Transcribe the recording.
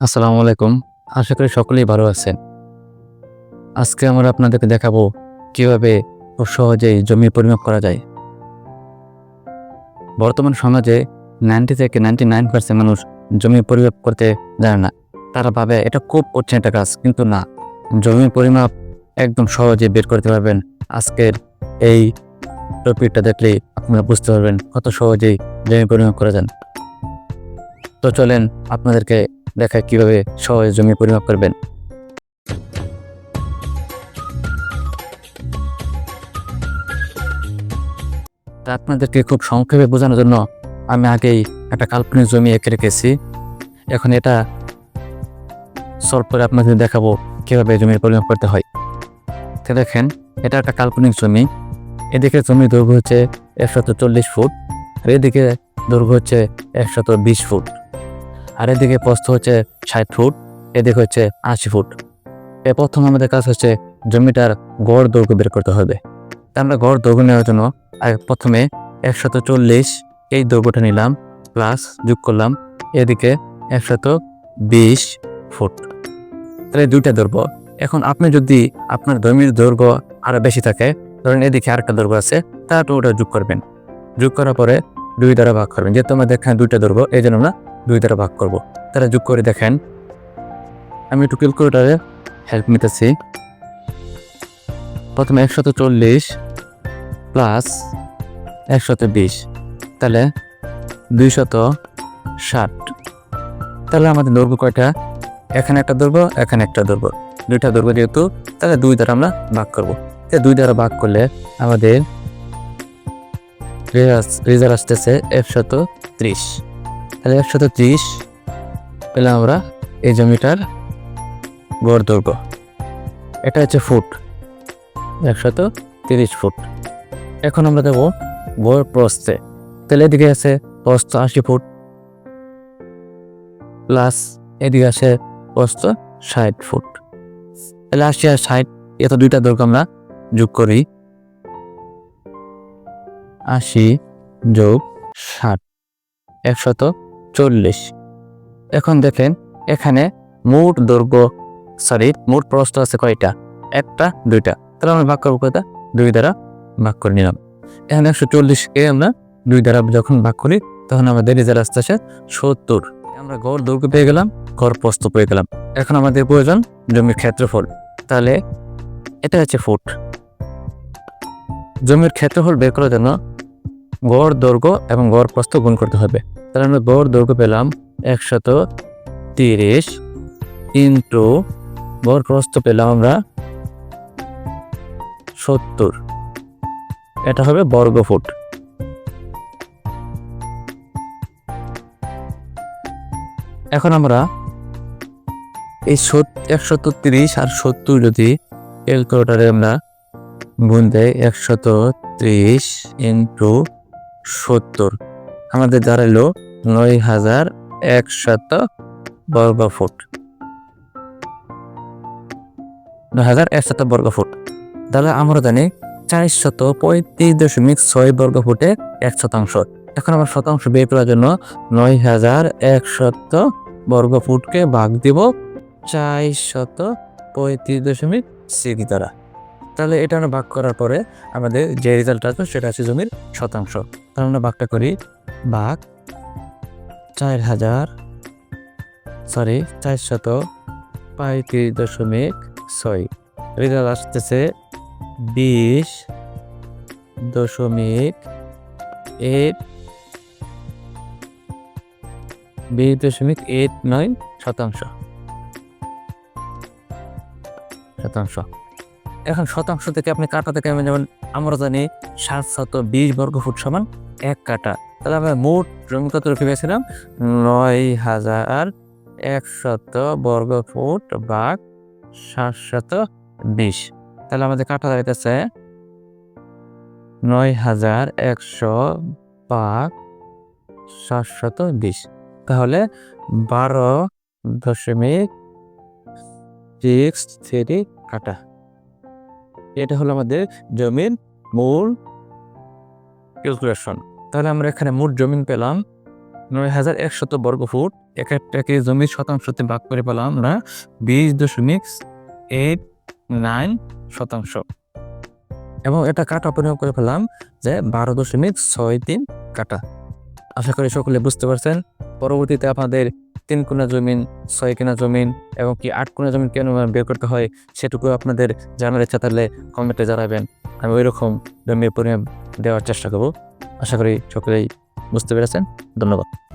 আসসালামু আলাইকুম। আশা করি সকলেই ভালো আছেন। আজকে আমরা আপনাদেরকে দেখাবো কীভাবে খুব সহজেই জমি পরিমাপ করা যায়। বর্তমান সমাজে নাইনটি থেকে নাইনটি নাইন পার্সেন্ট মানুষ জমি পরিমাপ করতে জানে না। তারা ভাবে এটা খুব কঠিন একটা কাজ, কিন্তু না। জমি পরিমাপ একদম সহজে বের করতে পারবেন। আজকের এই টপিকটা দেখলেই আপনারা বুঝতে পারবেন কত সহজেই জমি পরিমাপ করা যান তো চলেন আপনাদেরকে দেখায় কীভাবে সহজে জমি পরিমাপ করবেন। আপনাদেরকে খুব সংক্ষেপে বোঝানোর জন্য আমি আগেই একটা কাল্পনিক জমি এঁকে রেখেছি। এখন এটা সলভ করে আপনাদের দেখাবো কীভাবে জমির পরিমাপ করতে হয়। তো দেখেন, এটা একটা কাল্পনিক জমি। এদিকে জমির দৈর্ঘ্য হচ্ছে একশত চল্লিশ ফুট, আর এদিকে দৈর্ঘ্য হচ্ছে একশত বিশ ফুট। আর এদিকে প্রস্থ হচ্ছে ষাট ফুট, এদিকে হচ্ছে আশি ফুট। এ প্রথম আমাদের কাজ হচ্ছে জমিটার গড় দৈর্ঘ্য বের করতে হবে। তা আমরা গড় দৈর্ঘ্য নেওয়ার জন্য প্রথমে একশত চল্লিশ, এই দৈর্ঘ্যটা নিলাম প্লাস যোগ করলাম, এদিকে একশত বিশ ফুট। তাহলে দুইটা দৈর্ঘ্য। এখন আপনি যদি আপনার জমির দৈর্ঘ্য আরও বেশি থাকে, ধরেন এদিকে আরেকটা দৈর্ঘ্য আছে তাহলে ওটা যোগ করবেন। যোগ করার পরে দুই দ্বারা ভাগ করবেন। যেহেতু আমাদের এখানে দুইটা দৈর্ঘ্য, এই জন্য আমরা দুই দ্বারা ভাগ করব। তারা যোগ করে দেখেন। আমি একটু ক্যালকুলেটারে হেল্প নিতেছি। প্রথমে একশত চল্লিশ প্লাস একশত বিশ। তাহলে দুইশত ষাট। তাহলে আমাদের দৈর্ঘ্য কয়টা? এখানে একটা দৈর্ঘ্য, এখানে একটা দৈর্ঘ্য। দুইটা দৈর্ঘ্য যেহেতু, তাহলে দুই দ্বারা আমরা ভাগ করব। তাহলে দুই দ্বারা ভাগ করলে আমাদের রেজাল্ট আসতেছে একশত ত্রিশ। তাহলে একশত ত্রিশ পেলাম আমরা এই জমিটার গড় দৈর্ঘ্য এটা হচ্ছে ফুট, একশত তিরিশ ফুট। এখন আমরা দেবো গড় প্রস্থে। তাহলে এদিকে আছে প্রস্থ আশি ফুট প্লাস এদিকে আছে প্রস্থ ষাট ফুট। তাহলে আশি আর ষাট, এত দুইটা দৈর্ঘ্য আমরা যোগ করি। আশি যোগ ষাট, একশত চল্লিশ। এখন দেখেন, এখানে মোট দৈর্ঘ্য সরি মোট প্রস্থ আছে কয়টা? একটা, দুইটা। তাহলে আমরা ভাগ করব কয়টা? দুই দ্বারা ভাগ করে নিলাম। এখানে একশো চল্লিশকে আমরা দুই দ্বারা যখন ভাগ করি, তখন আমাদের রেজাল্ট আসে সত্তর। আমরা গড় দৈর্ঘ্য পেয়ে গেলাম, গড় প্রস্থ পেয়ে গেলাম। এখন আমাদের প্রয়োজন জমির ক্ষেত্রফল। তাহলে এটা হচ্ছে ফুট। জমির ক্ষেত্রফল বের করার জন্য গড় দৈর্ঘ্য এবং গড় প্রস্থ গুণ করতে হবে। তাহলে আমরা গড় দৈর্ঘ্য পেলাম একশত তিরিশ ইন্টু গড় প্রস্থ পেলাম আমরা সত্তর। এটা হবে বর্গ ফুট এখন আমরা এই একশত তিরিশ আর সত্তর যদি ক্যালকুলেটারে আমরা গুণ দেয় একশত ত্রিশ ইন্টু সত্তর। আমাদের দাঁড়াল নয় হাজার একশত বর্গ ফুট নয় হাজার একশত বর্গ ফুট তাহলে আমরা জানি চারশত পঁয়ত্রিশ দশমিক ছয় বর্গ ফুটে এক শতাংশ এখন আমরা শতাংশ বের করার জন্য নয় হাজার একশত বর্গ ফুটকে ভাগ দিব চারশত পঁয়ত্রিশ দশমিক সিক্স দ্বারা। তাহলে এটা আমরা ভাগ করার পরে আমাদের যে রেজাল্ট আসবে সেটা আছে জমির শতাংশ। তাহলে আমরা ভাগটা করি ভাগ চার হাজার সরি চারশত পঁয়ত্রিশ দশমিক ছয়। রেজাল্ট আসতেছে বিশ দশমিক এইট বিশ দশমিক এইট নয় শতাংশ। শতাংশ। এখন শতাংশ থেকে আপনি কাটা থেকে আমি যেমন আমরা জানি সাত শত বিশ বর্গ ফুট সমান এক কাটা। তাহলে আমরা মোট জমি কত রেখে পেয়েছিলাম? নয় হাজার একশত বর্গ ফুট বাঘ সাতশত বিশ। তাহলে আমাদের কাটা দাঁড়াইতেছে নয় হাজার একশো বাঘ সাতশত বিশ। তাহলে বারো দশমিক সিক্স থ্রি কাটা। এটা হলো আমাদের জমির মূল ক্যালকুলেশন তাহলে আমরা এখানে মোট জমিন পেলাম নয় হাজার একশত বর্গ ফুট। এক একটাকে জমির শতাংশতে ভাগ করে পেলাম আমরা বিশ দশমিক এইট নাইন শতাংশ। এবং এটা কাটা পরিমাপ করে ফেলাম যে বারো দশমিক ছয় তিন কাটা। আশা করি সকলে বুঝতে পারছেন। পরবর্তীতে আপনাদের তিন কোনা জমিন, ছয় কোনা জমিন এবং কি আট কোনা জমিন কেন বের করতে হয় সেটুকু আপনাদের জানার ইচ্ছা থাকলে কমেন্টে জানাবেন। আমি ওই রকম জমির পরিমাণ দেওয়ার চেষ্টা করব। আশা করি সকলেই বুঝতে পেরেছেন। ধন্যবাদ।